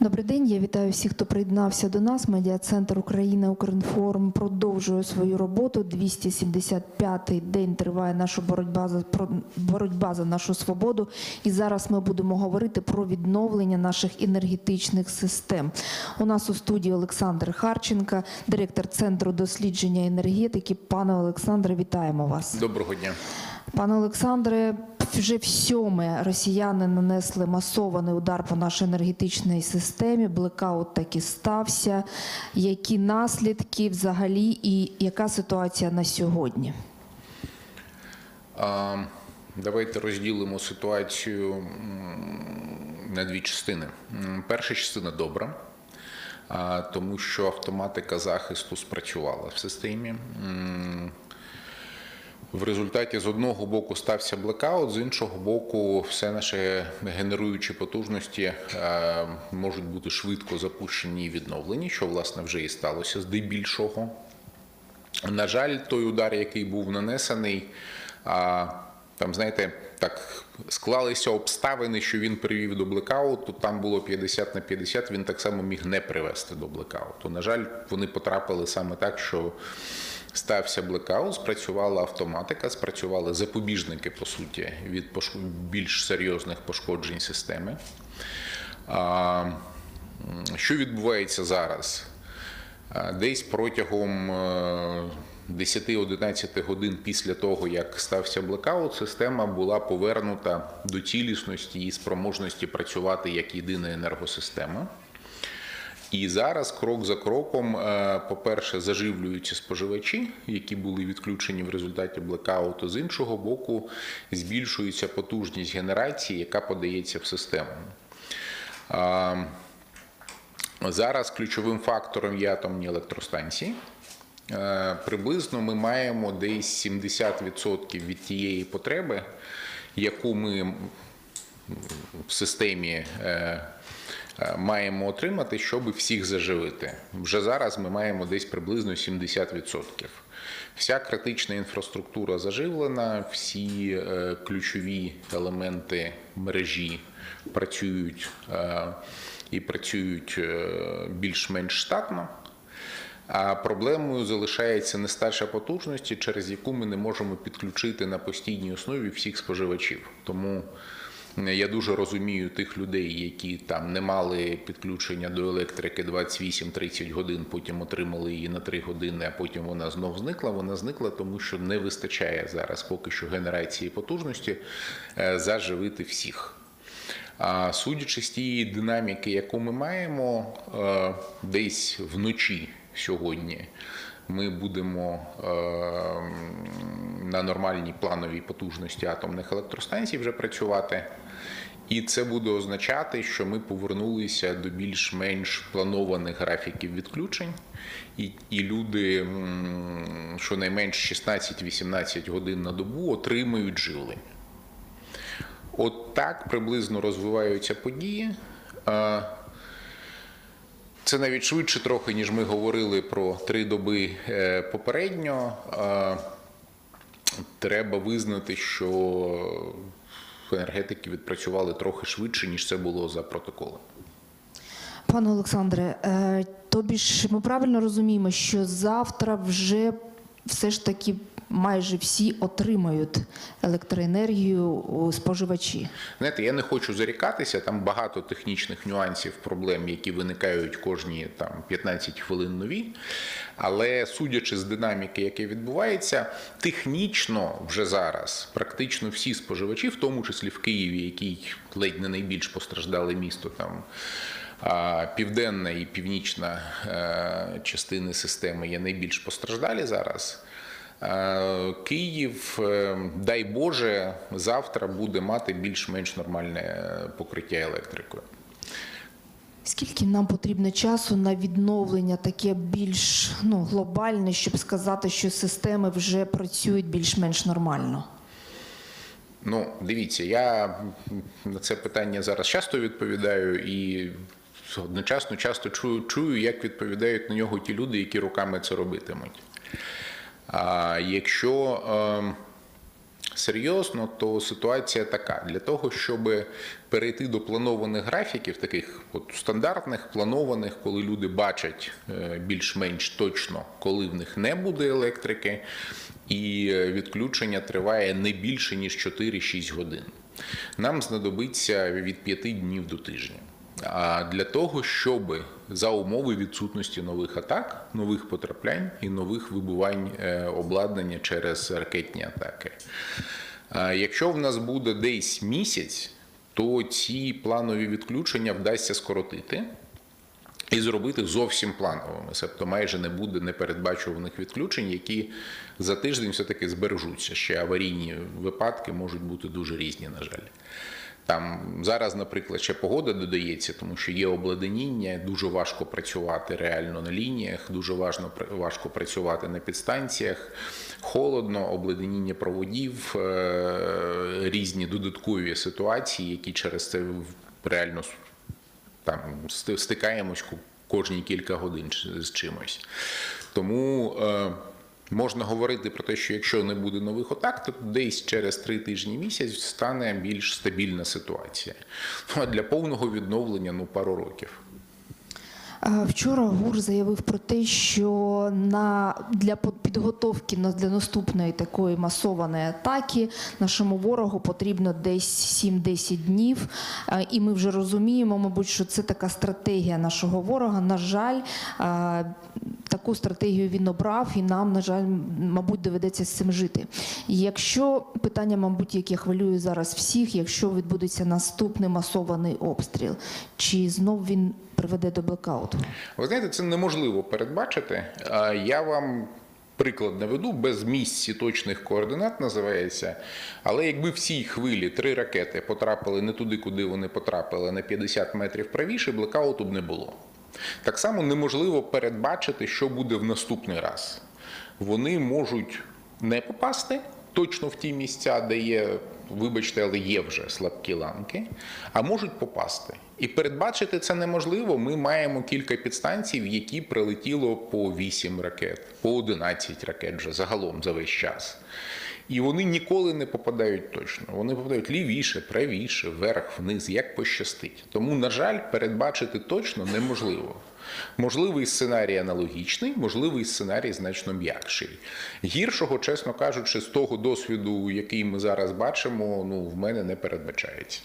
Добрий день. Я вітаю всіх, хто приєднався до нас. Медіа-центр Україна Укрінформ продовжує свою роботу. 275-й день триває наша боротьба за боротьба за нашу свободу. І зараз ми будемо говорити про відновлення наших енергетичних систем. У нас у студії Олександр Харченка, директор центру дослідження енергетики. Пане Олександре, вітаємо вас. Доброго дня. Пане Олександре, вже в сьоме росіяни нанесли масований удар по нашій енергетичній системі. Блекаут таки стався. Які наслідки взагалі і яка ситуація на сьогодні? Давайте розділимо ситуацію на дві частини. Перша частина добра, тому що автоматика захисту спрацювала в системі. В результаті з одного боку стався блекаут, з іншого боку, все наші генеруючі потужності е, можуть бути швидко запущені і відновлені, що власне вже і сталося здебільшого. На жаль, той удар, який був нанесений, там, знаєте, так склалися обставини, що він привів до блекауту. Там було 50 на 50, він так само міг не привести до блекауту. На жаль, вони потрапили саме так, що стався блекаут, спрацювала автоматика, спрацювали запобіжники, по суті, від більш серйозних пошкоджень системи. Що відбувається зараз? Десь протягом е, 10-11 годин після того, як стався блекаут, система була повернута до цілісності і спроможності працювати як єдина енергосистема. І зараз крок за кроком, е, по-перше, заживлюються споживачі, які були відключені в результаті блекауту. З іншого боку, збільшується потужність генерації, яка подається в систему. Зараз ключовим фактором є атомні електростанції. Е, Приблизно ми маємо десь 70% від тієї потреби, яку ми в системі е, маємо отримати, щоб всіх заживити. Вже зараз ми маємо десь приблизно 70%. Вся критична інфраструктура заживлена, всі е, ключові елементи мережі працюють е, і працюють е, більш-менш штатно. А проблемою залишається нестача потужності, через яку ми не можемо підключити на постійній основі всіх споживачів. Тому я дуже розумію тих людей, які там не мали підключення до електрики 28-30 годин, потім отримали її на 3 години, а потім вона знов зникла. Вона зникла, тому що не вистачає зараз поки що генерації потужності е, заживити всіх. А судячи з тієї динаміки, яку ми маємо, е, десь вночі сьогодні ми будемо е, на нормальній плановій потужності атомних електростанцій вже працювати. І це буде означати, що ми повернулися до більш-менш планованих графіків відключень, і, і люди щонайменш 16-18 годин на добу отримають живлення. От так приблизно розвиваються події. Це навіть швидше трохи, ніж ми говорили про три доби е, попередньо. Треба визнати, що енергетики відпрацювали трохи швидше, ніж це було за протоколом. Пане Олександре, е, тобі ж ми правильно розуміємо, що завтра вже все ж таки майже всі отримають електроенергію споживачі. Знаєте, я не хочу зарікатися, там багато технічних нюансів, проблем, які виникають кожні там 15 хвилин нові. Але судячи з динаміки, яка відбувається, технічно вже зараз практично всі споживачі, в тому числі в Києві, який ледь не найбільш постраждале місто там. а Південна і північна е, частини системи є найбільш постраждалі зараз. Е, Київ, е, дай Боже, завтра буде мати більш-менш нормальне е, покриття електрикою. Скільки нам потрібно часу на відновлення таке більш ну, глобальне, щоб сказати, що системи вже працюють більш-менш нормально? Ну, дивіться, я на це питання зараз часто відповідаю і одночасно часто чую, чую, як відповідають на нього ті люди, які руками це робитимуть. А якщо е, серйозно, то ситуація така: для того, щоб перейти до планованих графіків, таких от стандартних, планованих, коли люди бачать е, більш-менш точно, коли в них не буде електрики, і е, відключення триває не більше ніж 4-6 годин. Нам знадобиться від 5 днів до тижня. Для того, щоб за умови відсутності нових атак, нових потраплянь і нових вибувань е, обладнання через ракетні атаки. Якщо в нас буде десь місяць, то ці планові відключення вдасться скоротити і зробити зовсім плановими. Тобто майже не буде непередбачуваних відключень, які за тиждень все-таки збережуться. Ще аварійні випадки можуть бути дуже різні, на жаль. Там зараз, наприклад, ще погода додається, тому що є обледеніння, дуже важко працювати реально на лініях, дуже важно, важко працювати на підстанціях. Холодно, обледеніння проводів, е, різні додаткові ситуації, які через це реально там стикаємось кожні кілька годин з чимось. Тому е, можна говорити про те, що якщо не буде нових атак, то десь через три тижні місяць стане більш стабільна ситуація. Ну, а для повного відновлення ну пару років. Вчора ГУР заявив про те, що на для підготовки на- для наступної такої масованої атаки нашому ворогу потрібно десь 7-10 днів. І ми вже розуміємо, мабуть, що це така стратегія нашого ворога. На жаль, таку стратегію він обрав, і нам, на жаль, мабуть, доведеться з цим жити. Якщо питання, мабуть, яке хвилює зараз всіх, якщо відбудеться наступний масований обстріл, чи знов він приведе до блекауту? Ви знаєте, це неможливо передбачити. Я вам приклад наведу, без місць точних координат називається. Але якби в цій хвилі три ракети потрапили не туди, куди вони потрапили, на 50 метрів правіше, блекауту б не було. Так само неможливо передбачити, що буде в наступний раз. Вони можуть не попасти точно в ті місця, де є, вибачте, але є вже слабкі ланки, а можуть попасти. І передбачити це неможливо. Ми маємо кілька підстанцій, в які прилетіло по 8 ракет, по 11 ракет вже загалом за весь час. І вони ніколи не попадають точно. Вони попадають лівіше, правіше, вверх, вниз, як пощастить. Тому, на жаль, передбачити точно неможливо. Можливий сценарій аналогічний, можливий сценарій значно м'якший. Гіршого, чесно кажучи, з того досвіду, який ми зараз бачимо, ну в мене не передбачається.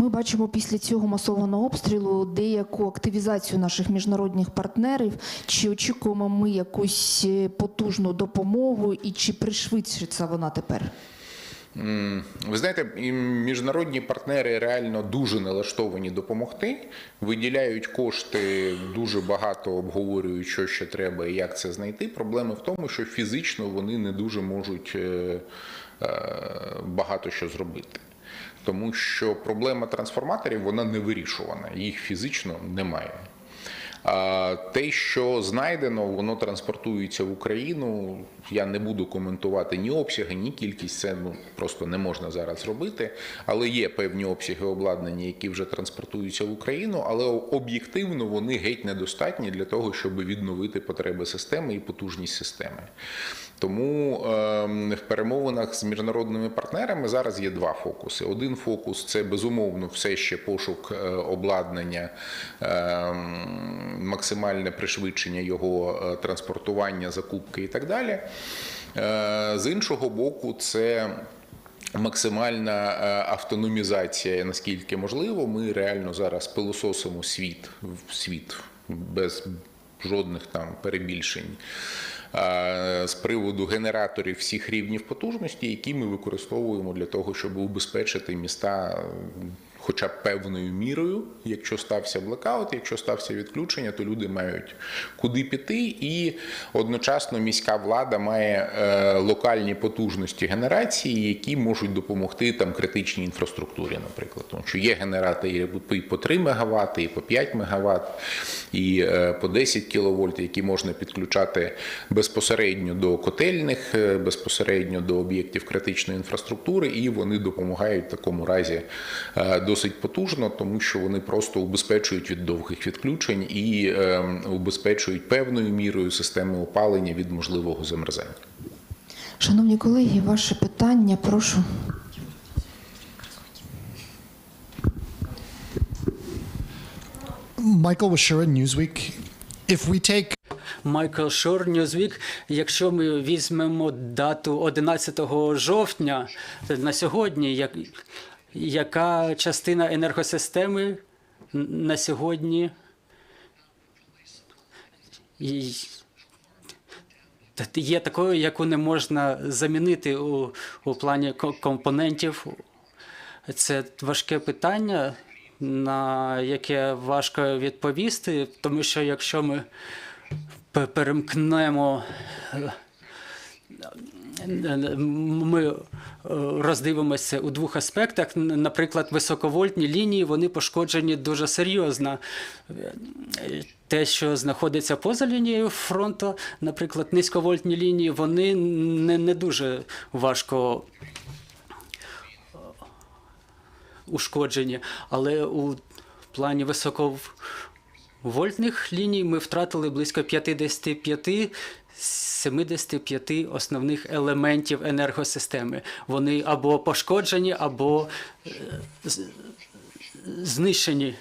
Ми бачимо після цього масованого обстрілу деяку активізацію наших міжнародних партнерів. Чи очікуємо ми якусь е, потужну допомогу, і чи пришвидшиться вона тепер? Ви знаєте, міжнародні партнери реально дуже налаштовані допомогти, виділяють кошти дуже багато, обговорюють, що ще треба і як це знайти. Проблема в тому, що фізично вони не дуже можуть е, е, багато що зробити. Тому що проблема трансформаторів вона не вирішувана, їх фізично немає. Те, що знайдено, воно транспортується в Україну. Я не буду коментувати ні обсяги, ні кількість. Це ну просто не можна зараз робити. Але є певні обсяги обладнання, які вже транспортуються в Україну, але об'єктивно вони геть недостатні для того, щоб відновити потреби системи і потужність системи. Тому ем, в перемовинах з міжнародними партнерами зараз є два фокуси. Один фокус це безумовно все ще пошук е, обладнання, ем, максимальне пришвидшення його е, транспортування, закупки і так далі. Е, З іншого боку, це Максимальна автономізація, наскільки можливо, ми реально зараз пилососимо світ в світ без жодних там перебільшень. З приводу генераторів всіх рівнів потужності, які ми використовуємо для того, щоб убезпечити міста хоча б певною мірою, якщо стався блекаут, якщо стався відключення, то люди мають куди піти, і одночасно міська влада має е, локальні потужності генерації, які можуть допомогти там критичній інфраструктурі, наприклад. Тому що є генератори і по 3 МВт, і по 5 МВт, і е, по 10 кВт, які можна підключати безпосередньо до котельних, е, безпосередньо до об'єктів критичної інфраструктури, і вони допомагають в такому разі е, досить потужно, тому що вони просто убезпечують від довгих відключень і е, убезпечують певною мірою системи опалення від можливого замерзання. Шановні колеги, ваше питання, прошу. Michael Washura, Newsweek. If we take Майкл Шор, Newsweek. Якщо ми візьмемо дату 11 жовтня на сьогодні, як, яка частина енергосистеми на сьогодні є такою, яку не можна замінити у, у плані компонентів? Це важке питання, на яке важко відповісти, тому що якщо ми перемкнемо, е, ми е, роздивимося у двох аспектах. Наприклад, високовольтні лінії вони пошкоджені дуже серйозно. Е, Те, що знаходиться поза лінією фронту, наприклад, низьковольтні лінії, вони не, не дуже важко ушкоджені, але у плані високовольтних ліній ми втратили близько 55 75 основних елементів енергосистеми. Вони або пошкоджені, або е, знищені.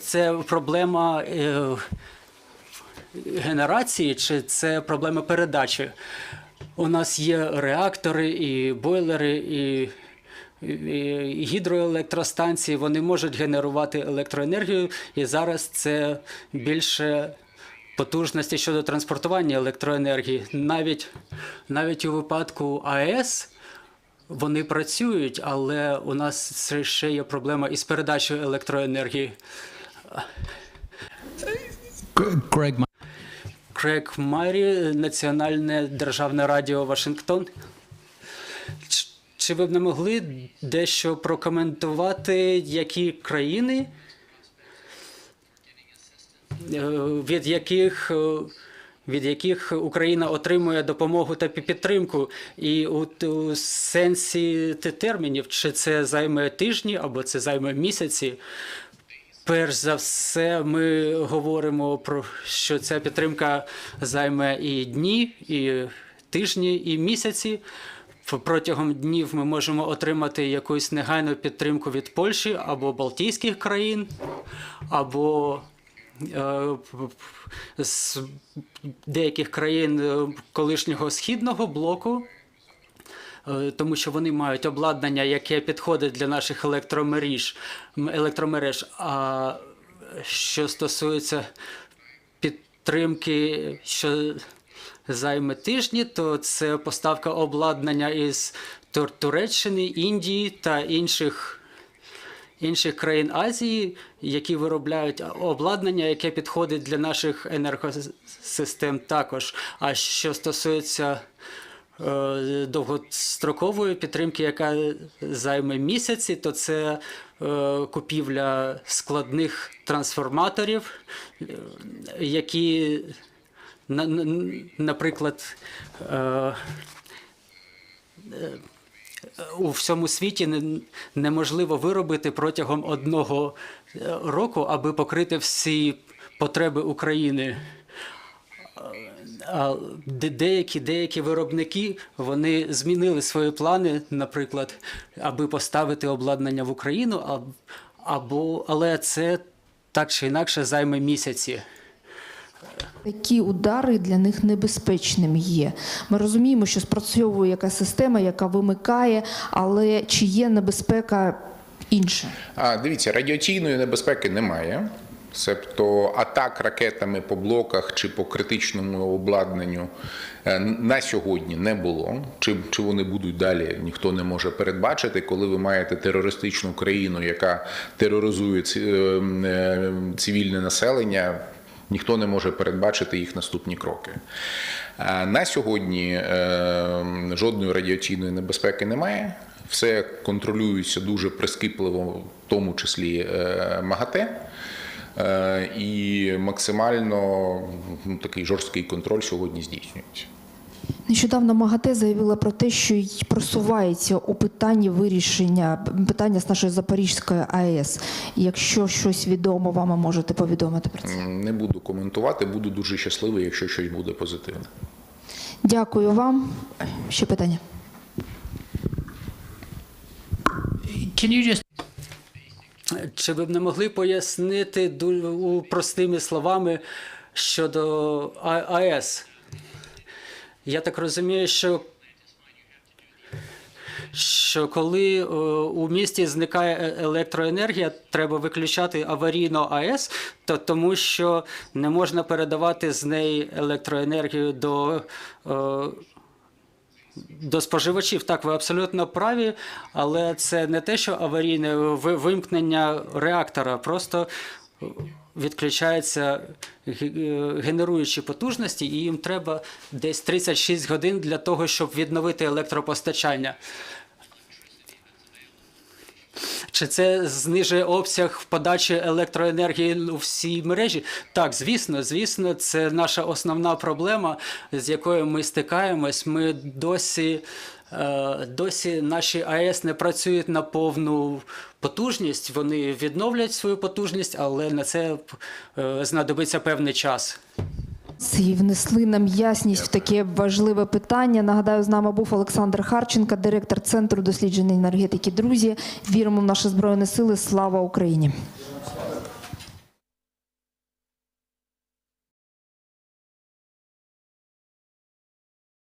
Це проблема е, генерації чи це проблема передачі? У нас є реактори і бойлери, і гідроелектростанції, вони можуть генерувати електроенергію, і зараз це більше потужності щодо транспортування електроенергії. Навіть, навіть у випадку АЕС вони працюють, але у нас ще є проблема із передачею електроенергії. Крек Марі, Національне державне радіо Вашингтон. Чи ви б не могли дещо прокоментувати, які країни, е, від яких, е, від яких Україна отримує допомогу та пі- підтримку? І у, у сенсі те- термінів, чи це займе тижні або це займе місяці? Перш за все, ми говоримо про що ця підтримка займе і дні, і тижні, і місяці. Протягом днів ми можемо отримати якусь негайну підтримку від Польщі або Балтійських країн, або е, з деяких країн е, колишнього східного блоку. Е, тому що вони мають обладнання, яке підходить для наших електромереж. електромереж. А що стосується підтримки, що займе тижні, то це поставка обладнання із Тур- Туреччини, Індії та інших. Інших країн Азії, які виробляють обладнання, яке підходить для наших енергосистем також. А що стосується е, довгострокової підтримки, яка займе місяці, то це е, купівля складних трансформаторів, е, які, наприклад, е, у всьому світі неможливо виробити протягом одного е, року, аби покрити всі потреби України. А де- деякі, деякі виробники вони змінили свої плани, наприклад, аби поставити обладнання в Україну, або, але це так чи інакше займе місяці. Які удари для них небезпечним є? Ми розуміємо, що спрацьовує якась система, яка вимикає, але чи є небезпека інша? А дивіться, радіаційної небезпеки немає. Себто атак ракетами по блоках чи по критичному обладнанню е, на сьогодні не було. Чи, чи вони будуть далі, ніхто не може передбачити, коли ви маєте терористичну країну, яка тероризує ці- е, е, цивільне населення. Ніхто не може передбачити їх наступні кроки. А На сьогодні е, жодної радіаційної небезпеки немає. Все контролюється дуже прискіпливо, в тому числі е, МАГАТЕ. Е, І максимально ну, такий жорсткий контроль сьогодні здійснюється. Нещодавно МАГАТЕ заявила про те, що й просувається у питанні вирішення питання з нашої Запорізької АЕС. Якщо щось відомо, вам можете повідомити про це. Не буду коментувати, буду дуже щасливий, якщо щось буде позитивне. Дякую вам. Ще питання. Can you just Чи ви б не могли пояснити простими словами щодо АЕС? Я так розумію, що, що коли е, у місті зникає е- електроенергія, треба виключати аварійно АЕС, то тому що не можна передавати з неї електроенергію до. е, до споживачів, так, ви абсолютно праві, але це не те, що аварійне ви- вимкнення реактора, просто відключаються е, генеруючі потужності, і їм треба десь 36 годин для того, щоб відновити електропостачання. Чи це знижує обсяг подачі електроенергії у всій мережі? Так, звісно, звісно, це наша основна проблема, з якою ми стикаємось. Ми досі, е, досі наші АЕС не працюють на повну потужність. Вони відновлять свою потужність, але на це е, знадобиться певний час. І внесли нам ясність в таке важливе питання. Нагадаю, з нами був Олександр Харченко, директор Центру досліджень енергетики. Друзі, віримо в наші збройні сили. Слава Україні!